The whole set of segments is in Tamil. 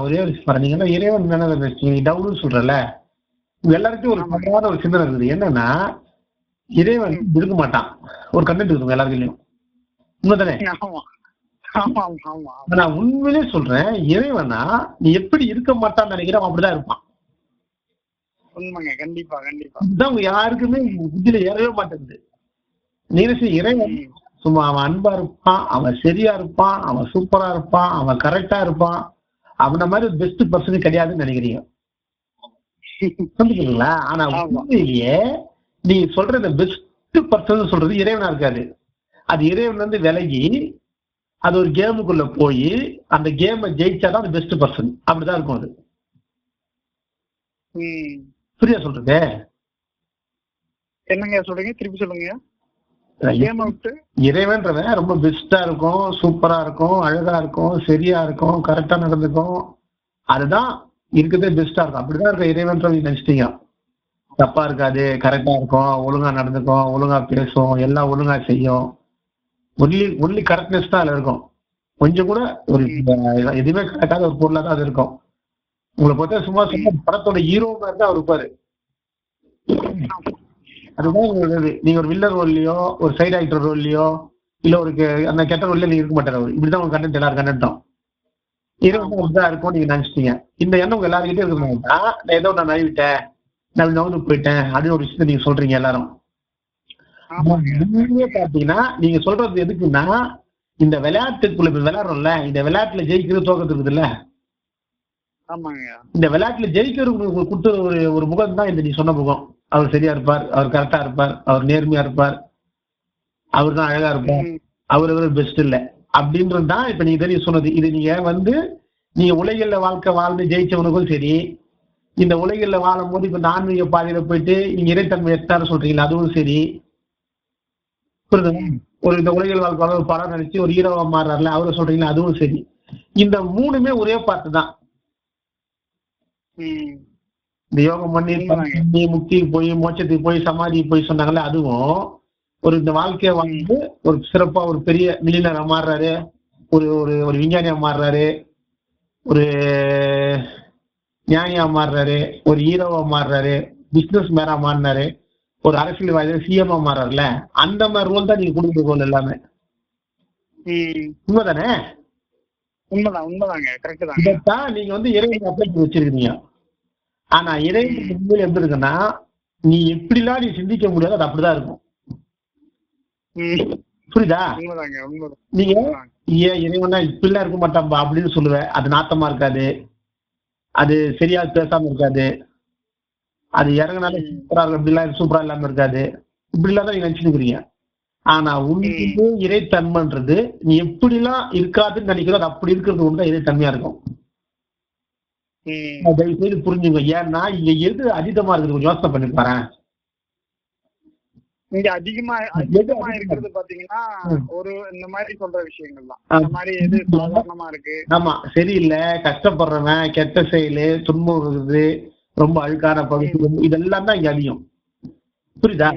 ஒரே ஒரு. நீங்க இறைவன் மேல நீங்க டவுட்னு சொல்றல எல்லாருக்கும் ஒரு பொதுவான ஒரு சிந்தனை இருக்குது. என்னன்னா இறைவன் இருக்க மாட்டான். ஒரு கண்டென்ட் இருக்கும் எல்லாருக்கும் உண்மைதானே? ஆமா. ஆமா ஆமா. ஆனா நான் உண்மையிலே சொல்றேன் இறைவனா நீ எப்படி இருக்க மாட்டான்னு நினைக்கிறேன் அவன் அப்படிதான் இருப்பான். உண்மைங்க. கண்டிப்பா கண்டிப்பா. இதுதான் யாருக்குமே புத்தியில ஏறவே மாட்டேங்குது. நீங்க இறைவன். சும்மா அவன் அன்பா இருப்பான் அவன் சரியா இருப்பான் அவன் சூப்பரா இருப்பான் அவன் கரெக்டா இருப்பான். அவன மாதிரி பெஸ்ட் பர்சன் கிடையாதுன்னு நினைக்கிறீங்க. புரிஞ்சுக்கிறீங்களா ஆனா. உண்மையிலேயே நீ சொல்ற இந்த பெஸ்ட் பர்சன் சொல்றது இறைவனா இருக்காது அது இறைவன் வந்து விலகி அது ஒரு கேமுக்குள்ள போய் அந்த கேமை ஜெயிச்சாதான் அது பெஸ்ட் பர்சன் அப்படிதான் இருக்கும் அது. புரியா சொல்றது? என்னங்க சொல்றீங்க? திருப்பி சொல்லுங்க. இறைவன்றவன் ரொம்ப பெஸ்டா இருக்கும் சூப்பரா இருக்கும் அழகா இருக்கும் சரியா இருக்கும் கரெக்டா நடந்துக்கும். அதுதான் இருக்கிறதே பெஸ்டா இருக்கும். அப்படிதான் இருக்க இறைவன்றவங்க நினைச்சிட்டீங்க. தப்பா இருக்காது கரெக்டா இருக்கும் ஒழுங்கா நடந்துக்கும் ஒழுங்கா பேசும் எல்லாம் ஒழுங்கா செய்யும். ஒன்லி ஒன்லி கரெக்ட்னஸ் தான் அதுல இருக்கும். கொஞ்சம் கூட ஒரு எதுவுமே கரெக்டாத ஒரு பொருளா தான் அது இருக்கும். உங்களை பொறுத்த சும்மா சொன்ன படத்தோட ஹீரோ மாதிரி தான் அவர் இருப்பாரு. அதுதான் இது. நீங்க ஒரு வில்லர் ரோல்லையோ ஒரு சைடு ஆக்டர் ரோல்லையோ இல்ல ஒரு அந்த கெட்ட ரோல்ல நீங்க இருக்க மாட்டாரு இப்படிதான் உங்க கண்டென்ட் எல்லாரும் கண்டென்ட்டும் இருபது அப்படிதான் இருக்கும் நீங்க நினைச்சிட்டீங்க. இந்த எண்ணம் உங்க எல்லாருக்கிட்டே இருக்கணும் நான் ஏதோ நான் நழுவிட்டேன். நான் நவுந்து போயிட்டேன். அப்படின்னு ஒரு விஷயத்த நீங்க சொல்றீங்க எல்லாரும். பாத்தீங்கன்னா நீங்க சொல்றது எதுக்குன்னா இந்த விளையாட்டுக்குள்ள இப்ப விளையாடுறோம்ல இந்த விளையாட்டுல ஜெயிக்கிறது தோக்கிறது இருக்குதுல்ல. ஆமாங்க. இந்த விளையாட்டுல ஜெயிக்கிறவங்களுக்கு கொடுத்த ஒரு ஒரு முகம் தான் இந்த நீ சொன்ன முகம். அவர் சரியா இருப்பார் அவர் கரெக்டா இருப்பார் அவர் நேர்மையா இருப்பார். அவர் தான் அழகா இருப்பார். அவர் அவர் பெஸ்ட் இல்ல. அப்படின்றது தான் இப்ப நீங்க தெரியும் சொன்னது. இது நீங்க வந்து நீங்க உலகில வாழ்க்கை வாழ்ந்து ஜெயிச்சவனுக்கும் சரி இந்த உலகில வாழும் போது இப்ப ஆன்மீக பாதையில போயிட்டு நீங்க இறைத்தன்மை எத்தார சொல்றீங்களா அதுவும் சரி. புரியுதுங்களா? ஒரு இந்த உலகில் வாழ்க்கை வாழ ஒரு படம் நினைச்சு ஒரு ஹீரோவா மாறுறாருல அவரை சொல்றீங்களா அதுவும் சரி. இந்த மூணுமே ஒரே பாட்டு தான். இந்த யோகம் பண்ணி முக்திக்கு போய் மோட்சத்துக்கு போய் சமாதிக்கு போய் சொன்னாங்கல்ல அதுவும் ஒரு இந்த வாழ்க்கைய வந்து ஒரு சிறப்பா ஒரு பெரிய மில்லினரா மாறுறாரு. ஒரு ஒரு ஒரு விஞ்ஞானியா மாறுறாரு. ஒரு ஞானியா மாறுறாரு. ஒரு ஹீரோவா மாறுறாரு. பிசினஸ் மேனா மாறினாரு. ஒரு அரசியல்வாதி சிஎம்ஆ மாறுறாருல அந்த மாதிரி ரோல் தான் நீங்க கொடுக்குற ரோல் எல்லாமே. உண்மைதானே? உண்மைதான் உண்மைதாங்க. கரெக்ட் இதைத்தான் நீங்க வந்து இறைவன் அப்ளை பண்ணி வச்சிருக்கீங்க ஆனா இறைவன் உண்மையில எப்படி இருக்குன்னா நீ எப்படிலாம் நீ சிந்திக்க முடியாது அது அப்படிதான் இருக்கும். புரியுதா? நீங்க. ஏன் இறைவனா இப்படிலாம் இருக்க மாட்டான்பா? அப்படின்னு சொல்லுவேன் அது நாத்தமா இருக்காது. அது சரியா பேசாம இருக்காது. அது இறங்கினாலும் சூப்பரா இருக்கும். இப்படிலாம் சூப்பரா இல்லாம இருக்காது. இப்படிலாம் தான் நீங்க நினைச்சுக்கிறீங்க ஆனா உண்மையிலே இறைத்தன்மைன்றது நீ எப்படிலாம் இருக்காதுன்னு நினைக்கிறோ அது அப்படி இருக்கிறது ஒன்று தான் இறைத்தன்மையா இருக்கும். தயவு செய்து புரிஞ்சுங்க. ஏன்னா இங்க எது அதிகமா இருக்குது கொஞ்சம் யோசனை பண்ணி பாரேன். இங்க அதிகமா அதிகமா இருக்கிறது பாத்தீங்கன்னா ஒரு இந்த மாதிரி சொல்ற விஷயங்கள் தான் இந்த மாதிரி எது சாதாரணமா இருக்கு? ஆமா சரியில்லை. கஷ்டப்படுறவன் கெட்ட செயலு துன்பம் இருக்குது ரொம்ப அழுக்கான பகுதி இதெல்லாம் தான் இங்க அதிகம். புரியுதா.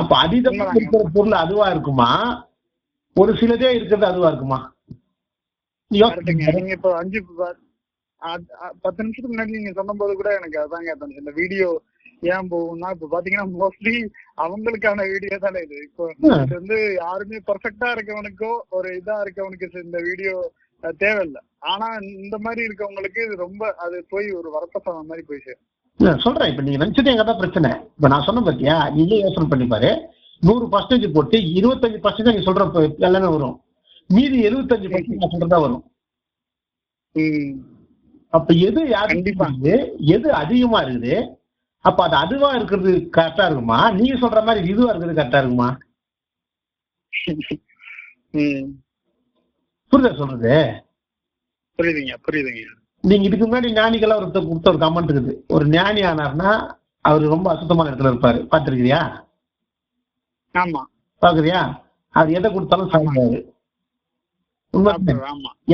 அப்ப அதிகமா இருக்கிற பொருள் அதுவா இருக்குமா? ஒரு சிலதே இருக்கிறது அதுவா இருக்குமா? நீங்க இப்போ அஞ்சு பத்து நிமிஷத்துக்கு முன்னாடி நீங்க சொன்னபோது கூட எனக்கு அதாங்க தோணுச்சு. இந்த வீடியோ ஏன் போகும்னா இப்ப பாத்தீங்கன்னா மோஸ்ட்லி அவங்களுக்கான வீடியோ தானே இது. இப்போ வந்து யாருமே பெர்ஃபெக்டா இருக்கவனுக்கோ ஒரு இதா இருக்கவனுக்கு இந்த வீடியோ தேவையில்லை. ஆனா இந்த மாதிரி இருக்கவங்களுக்கு இது ரொம்ப அது போய் ஒரு வரப்பசாத மாதிரி போய் சேரும். இல்ல, சொல்றேன். இப்ப நீங்க நினைச்சது எங்க தான் பிரச்சனை. இப்ப நான் சொன்ன பாத்தியா நீங்க யோசனை பண்ணி பாரு நூறு பர்சன்டேஜ் போட்டு இருபத்தஞ்சு பர்சன்டேஜ் நீங்க சொல்ற எல்லாமே வரும். மீதி எழுபத்தஞ்சு பர்சன்ட் நான் சொல்றதா வரும். அப்ப எது கண்டிப்பா. எது அதிகமா இருக்குது? அப்ப அது அதுவா இருக்கிறது கரெக்டா இருக்குமா? நீங்க சொல்ற மாதிரி இதுவா இருக்கிறது கரெக்டா இருக்குமா? ம். புரியுதா சொல்றது? புரியுதுங்க புரியுதுங்க. நீங்க இதுக்கு முன்னாடி ஞானிகளா ஒருத்தர் கொடுத்த ஒரு கமெண்ட் இருக்குது. ஒரு ஞானி ஆனார்னா அவர் ரொம்ப அசுத்தமான இடத்துல இருப்பாரு. பாத்துருக்கிறியா ஆமா. பாக்குறியா அவர் எதை கொடுத்தாலும் ஆமா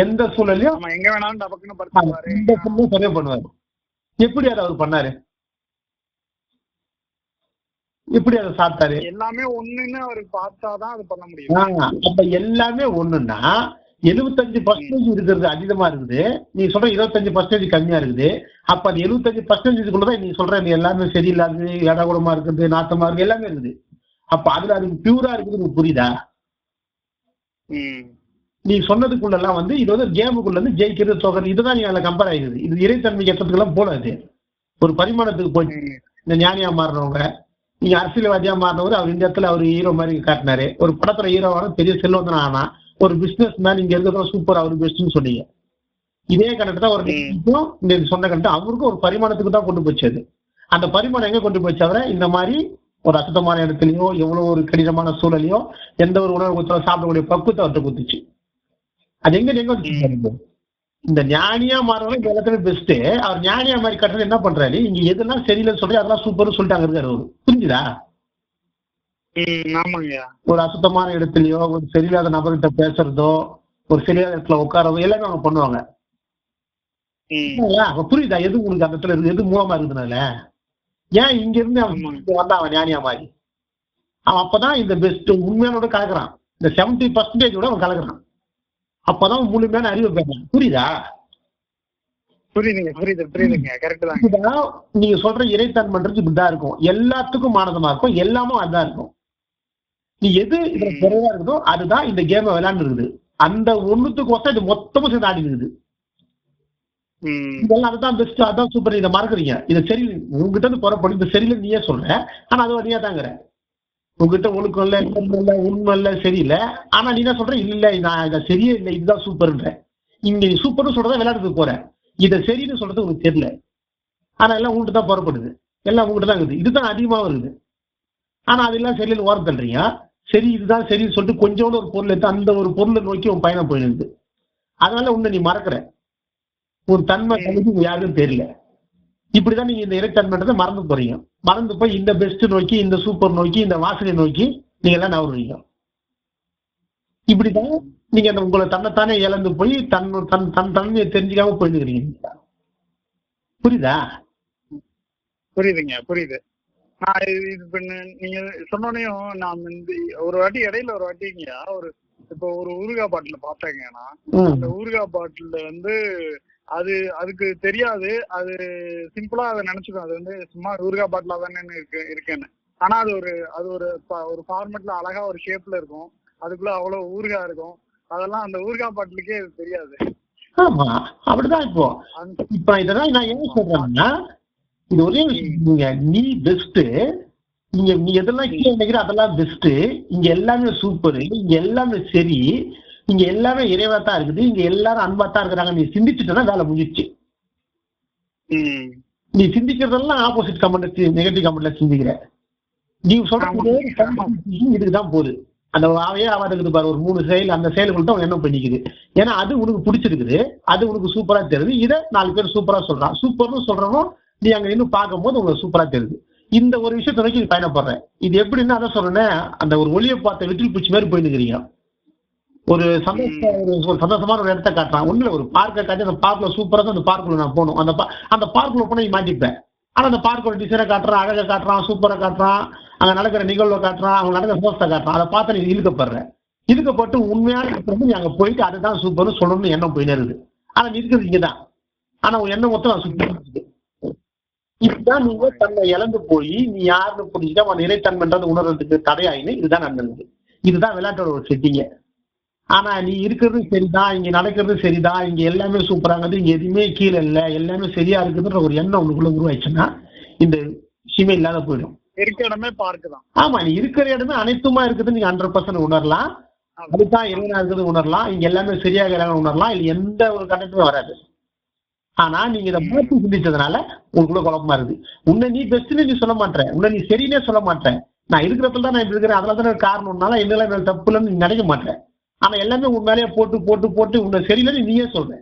எந்த சூழலையும் எங்க வேணாலும் டபக்குன்னு படுத்துவாரு எந்த சூழலும் சரியா பண்ணுவாரு. எப்படி அதை அவர் பண்ணாரு? எப்படி அதை சாப்பிட்டாரு? எல்லாமே ஒண்ணுன்னு அவர் பார்த்தாதான் அது பண்ண முடியும். அப்ப எல்லாமே ஒண்ணுன்னா எழுபத்தஞ்சு பர்சன்டேஜ் இருக்கிறது அதிகமா இருக்குது. நீ சொல்ற இருபத்தஞ்சு பர்சன்டேஜ் கம்மியா இருக்குது. அப்ப அது எழுபத்தஞ்சு பர்சன்டேஜ்க்குள்ளதான் நீ சொல்ற நீ எல்லாமே சரியில்லாது இடகுடமா இருக்குது நாட்டமா இருக்கு எல்லாமே இருக்குது. அப்ப அதுல அது பியூரா இருக்குது புரியுதா? ம். நீ சொன்னதுக்குள்ள எல்லாம் வந்து இது வந்து கேமுக்குள்ள இருந்து ஜெயிக்கிறது தோக்கிறது இதுதான் நீ அதுல கம்பேர் ஆகிடுது இது இறைத்தன்மை ஏற்றத்துக்கு எல்லாம் போல அது. ஒரு பரிமாணத்துக்கு ம். இந்த ஞானியா மாறினவங்க நீங்க அரசியல்வாதியா மாறினவர் அவர் இந்த இடத்துல அவர் ஹீரோ மாதிரி காட்டினாரு. ஒரு படத்துல ஹீரோவான பெரிய செல்வந்தனா ஆனா ஒரு பிசினஸ் மேன் இங்க இருக்கிற சூப்பர் அவர் பெஸ்ட்னு சொன்னீங்க. இதே கணக்கு தான் ஒரு இந்த சொன்ன கணக்கு அவருக்கும் ஒரு பரிமாணத்துக்கு தான் கொண்டு போச்சு அது. அந்த பரிமாணம் எங்க கொண்டு போச்சு அவரை? இந்த மாதிரி ஒரு அசுத்தமான இடத்துலயோ எவ்வளவு ஒரு கடினமான சூழலையோ எந்த ஒரு உணவு சாப்பிடக்கூடிய பக்குவத்தை அவர்கிட்ட குத்துச்சு அது எங்க எங்க. இந்த ஞானியா மாறவங்க இந்த எல்லாத்துலயும் பெஸ்ட் அவர் ஞானியா மாதிரி கட்டுறது என்ன பண்றாரு? இங்க எதெல்லாம் சரியில்லைன்னு சொல்லி அதெல்லாம் சூப்பர்னு சொல்லிட்டாங்க இருக்காரு அவரு. புரிஞ்சுதா? ஒரு அசுத்தமான இடத்துலயோ ஒரு சரியில்லாத நபர்கிட்ட பேசுறதோ ஒரு சரியாத இடத்துல உட்காரதோ எல்லாமே அவங்க பண்ணுவாங்க. புரியுதா? எது உங்களுக்கு அந்த இடத்துல இருக்கு? எது மூலமா இருக்குதுனால ஏன் இங்க இருந்து அவன் வந்தான் அவன் ஞானியா மாதிரி? அவன் அப்பதான் இந்த பெஸ்ட் உண்மையானோட கலக்குறான். இந்த செவன்டி பர்சன்டேஜோட அவன் கலக்குறான். அப்பதான் முழுமையான அறிவு பெறான் புரியுதா? புரியுதுங்க புரியுது புரியுதுங்க. கரெக்ட் இதுதான் நீங்க சொல்ற இறைத்தன்மைன்றது இப்படிதான் இருக்கும். எல்லாத்துக்கும் மானதமா இருக்கும் எல்லாமும் அதான் இருக்கும். நீ எது இதுல. குறைவா இருக்குதோ அதுதான் இந்த கேம் விளையாண்டு இருக்குது அந்த ஒண்ணுத்துக்கு ஒத்த இது மொத்தமும் சேர்ந்து ஆடி இருக்குது இதெல்லாம் அதுதான் பெஸ்ட் அதான் சூப்பர் இதை மறக்குறீங்க. இது சரி உங்ககிட்ட இருந்து புறப்படும் இந்த சரியில்லை நீயே சொல்ற. ஆனா அது வழியா தாங்கிற உங்ககிட்ட ஒழுக்கம் இல்ல நேர்மை இல்ல உண்மை இல்ல சரியில்லை. ஆனா நீ என்ன சொல்ற? இல்ல நான் இதை சரியே இல்லை இதுதான் சூப்பர்ன்ற இங்க நீ சூப்பர்னு சொல்றதா விளையாடுறதுக்கு போற. இதை சரின்னு சொல்றது உனக்கு தெரியல. ஆனா எல்லாம் உங்ககிட்ட தான் புறப்படுது. எல்லாம் உங்ககிட்ட தான் இருக்குது. இதுதான் அதிகமாகவும் இருக்குது ஆனா அதெல்லாம் சரியில்லை ஓரம் தள்ளுறீங்க. சரி இதுதான் சரின்னு சொல்லிட்டு கொஞ்சோண்டு ஒரு பொருள் எடுத்து அந்த ஒரு பொருளை நோக்கி உன் பயணம் போயிடுது. அதனால உன்னை நீ மறக்கிற. ஒரு தன்மை யாருக்கும் தெரியல. இப்படிதான் நீங்க இந்த இறைத்தன்மைன்றதை மறந்து போறீங்க. மறந்து போய் இந்த பெஸ்ட் நோக்கி இந்த சூப்பர் நோக்கி இந்த வாசனை நோக்கி நீங்க எல்லாம் நவருவீங்க இப்படிதான் நீங்க அந்த உங்களை தன்னைத்தானே இழந்து போய் தன் தன் தன் தன்மையை தெரிஞ்சுக்காம போயிடுக்கிறீங்க புரியுதா? புரியுதுங்க புரியுது. நான் இது பண்ண நீங்க சொன்னோனையும் நான் இந்த ஒரு வாட்டி இடையில ஒரு வாட்டிங்கய்யா ஒரு இப்போ ஒரு ஊறுகாய் பாட்டில் பார்த்தேங்க நான். அந்த ஊறுகாய் பாட்டில் வந்து அது அதுக்கு தெரியாது. அது சிம்பிளா அதை நினைச்சுக்கும் அது வந்து சும்மா ஊறுகாய் பாட்டிலா தானே இருக்கு இருக்கேன்னு. ஆனா அது ஒரு அது ஒரு ஒரு ஃபார்மெட்ல அழகா ஒரு ஷேப்ல இருக்கும். அதுக்குள்ள அவ்வளவு ஊறுகாய் இருக்கும். அதெல்லாம் அந்த ஊறுகாய் பாட்டிலுக்கே தெரியாது. ஆமா அப்படிதான் இப்போ. இப்ப இதெல்லாம் நான் என்ன சொல்றேன்னா இது ஒரே விஷயம். நீ பெஸ்ட் நீங்க நீ எதெல்லாம் கீழே நினைக்கிற அதெல்லாம் பெஸ்ட் இங்க எல்லாமே சூப்பர் இங்க எல்லாமே சரி. இங்க எல்லாமே இறைவா தான் இருக்குது. இங்க எல்லாரும் அன்பா தான் இருக்கிறாங்க. நீ சிந்திச்சுட்டா வேலை முடிஞ்சிச்சு நீ சிந்திக்கிறதெல்லாம் ஆப்போசிட் கமெண்ட் நெகட்டிவ் கமெண்ட்ல சிந்திக்கிற. நீ சொல்றது இதுக்கு தான் போகுது. அந்த அவையே அவா இருக்குது பாரு. ஒரு மூணு செயல் அந்த செயல்கள் தான் என்ன பண்ணிக்குது. ஏன்னா அது உனக்கு பிடிச்சிருக்குது. அது உனக்கு சூப்பரா தெரியுது. இதை நாலு பேர் சூப்பரா சொல்றான். சூப்பர்னு சொல்றவங்க நீ அங்க இன்னும் பார்க்கும்போது உங்களுக்கு சூப்பரா தெரியுது. இந்த ஒரு விஷயத்தை நோக்கி நீ பயணப்படுற. இது எப்படின்னா அதான் சொல்றேன் அந்த ஒரு ஒளியை பார்த்த வெற்றில் பூச்சி மாதிரி போயிருக்கிறீங்க ஒரு சந்தோஷ ஒரு சந்தோஷமான ஒரு இடத்த காட்டுறான். ஒண்ணுல ஒரு பார்க்கை காட்டி அந்த பார்க்ல சூப்பரா தான் அந்த பார்க்குள்ள நான் போகணும். அந்த அந்த பார்க்குள்ள போனா நீ மாட்டிப்பேன் ஆனா அந்த பார்க்கோட டிசைனை காட்டுறான் அழகை காட்டுறான் சூப்பரா காட்டுறான் அங்க நடக்கிற நிகழ்வை காட்டுறான் அவங்க நடக்கிற சந்தோஷத்தை காட்டுறான். அதை பார்த்து நீ இழுக்கப்படுற. இழுக்கப்பட்டு உண்மையான இடத்துல நீ அங்க போயிட்டு அதுதான் சூப்பர்னு சொல்லணும்னு எண்ணம் போயினே இருக்குது. ஆனா நீ இருக்கிறது இங்கதான் ஆனா உன் எண்ணம் மொத்தம் நான் சுத்தி இதுதான் நீங்க தன்னை இழந்து போய் நீ யாருன்னு புரிஞ்சுட்டு அவன் இறைத்தன்மைன்றது உணர்றதுக்கு தடையாயின்னு இதுதான் நடந்தது இதுதான் விளையாட்டோட ஒரு செட்டிங்க ஆனா நீ இருக்கிறது சரிதான் இங்க நடக்கிறது சரிதான் இங்க எல்லாமே சூப்பராங்குது இங்க எதுவுமே கீழே இல்ல எல்லாமே சரியா இருக்குதுன்ற ஒரு எண்ணம் உனக்குள்ள உருவாயிடுச்சுன்னா இந்த விஷயமே இல்லாத போயிடும். இருக்க இடமே பார்க்கு தான். ஆமா நீ இருக்கிற இடமே அனைத்துமா இருக்குது நீங்க ஹண்ட்ரட் பர்சன்ட் உணரலாம். அதுதான் இறைவனா இருக்குது உணரலாம் இங்க எல்லாமே சரியாக இருக்கிறாங்க உணரலாம் இல்ல எந்த ஒரு கண்டக்டுமே வராது. ஆனா நீங்க இதை மாற்றி சிந்திச்சதுனால உனக்குள்ள குழப்பமா இருக்குது. உன்னை நீ பெஸ்ட்னு நீ சொல்ல மாட்டேற உன்னை நீ சரின்னே சொல்ல மாட்டேன். நான் இருக்கிறதுல தான் நான் இப்படி இருக்கிறேன். அதனால தான் காரணம்னால என்னெல்லாம் இல்லைன்னு நீ நினைக்க மாட்டேன். ஆனா எல்லாமே உன் மேலேயே போட்டு போட்டு போட்டு உன்னை சரியில்லைன்னு நீயே சொல்ற.